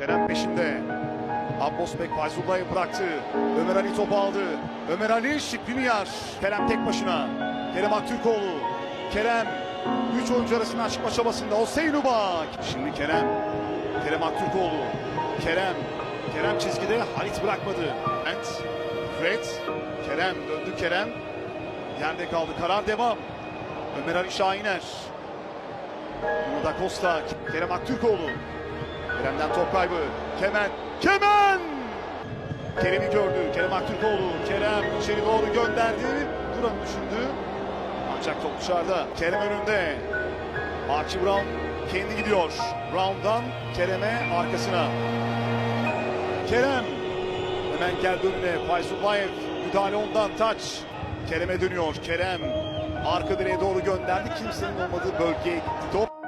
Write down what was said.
Kerem peşinde. Abbas Bek Fayzullah'ı bıraktı. Ömer Ali topu aldı. Ömer Ali Şikriniyer. Kerem tek başına. Kerem Aktürkoğlu. Kerem. Üç oyuncu arasında çıkma çabasında. Hüseyin Ubak. Şimdi Kerem. Kerem Aktürkoğlu. Kerem. Kerem çizgide. Halit bırakmadı. Ent. Fred. Kerem döndü Kerem. Yerde kaldı. Karar devam. Ömer Ali Şahiner. Bruno da Costa. Kerem Aktürkoğlu. Kerem'den top kaybı. Kemen. Kemen! Kerem'i gördü. Kerem Aktürkoğlu. Kerem içeri doğru gönderdi. Duran düşündü. Ancak top dışarıda. Kerem önünde. Archie Brown kendi gidiyor. Brown'dan Kerem'e arkasına. Kerem. Hemen geldi önüne. Fayzullayev müdahale ondan taç. Kerem'e dönüyor. Kerem arka direğe doğru gönderdi. Kimsenin olmadığı bölgeye gitti top.